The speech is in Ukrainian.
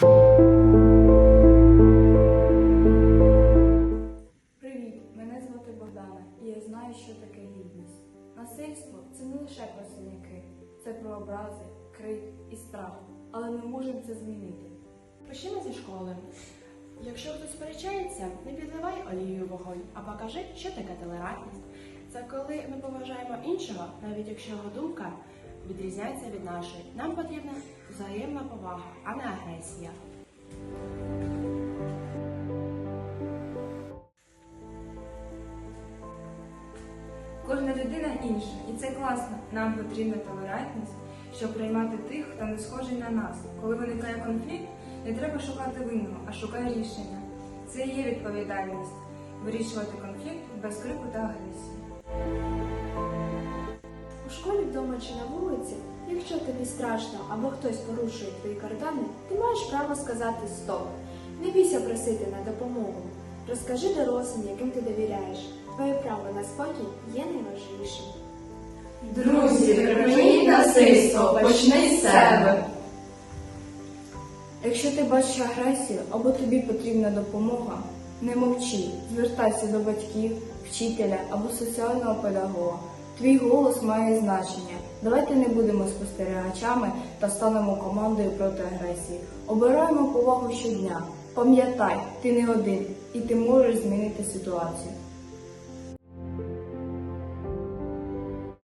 Привіт, мене звати Богдана, і я знаю, що таке гідність. Насильство це не лише про синяки, це про образи, крик і страх. Але ми можемо це змінити. Почнемо зі школи. Якщо хтось сперечається, не підливай олією вогонь, а покажи, що таке толерантність. Це коли ми поважаємо іншого, навіть якщо його думка відрізняється від нашої. Нам потрібна взаємна повага, а не агресія. Кожна людина інша, і це класно. Нам потрібна толерантність, щоб приймати тих, хто не схожий на нас. Коли виникає конфлікт, не треба шукати винного, а шукай рішення. Це і є відповідальність вирішувати конфлікт без крику та агресії. Вдома чи на вулиці, якщо тобі страшно або хтось порушує твої кордони, ти маєш право сказати стоп. Не бійся просити на допомогу. Розкажи дорослим, яким ти довіряєш. Твоє право на спокій є найважливішим. Друзі, припиніть насильство, почни з себе. Якщо ти бачиш агресію або тобі потрібна допомога, не мовчи, звертайся до батьків, вчителя або соціального педагога. Твій голос має значення. Давайте не будемо спостерігачами та станемо командою проти агресії. Обираємо повагу щодня. Пам'ятай, ти не один, і ти можеш змінити ситуацію.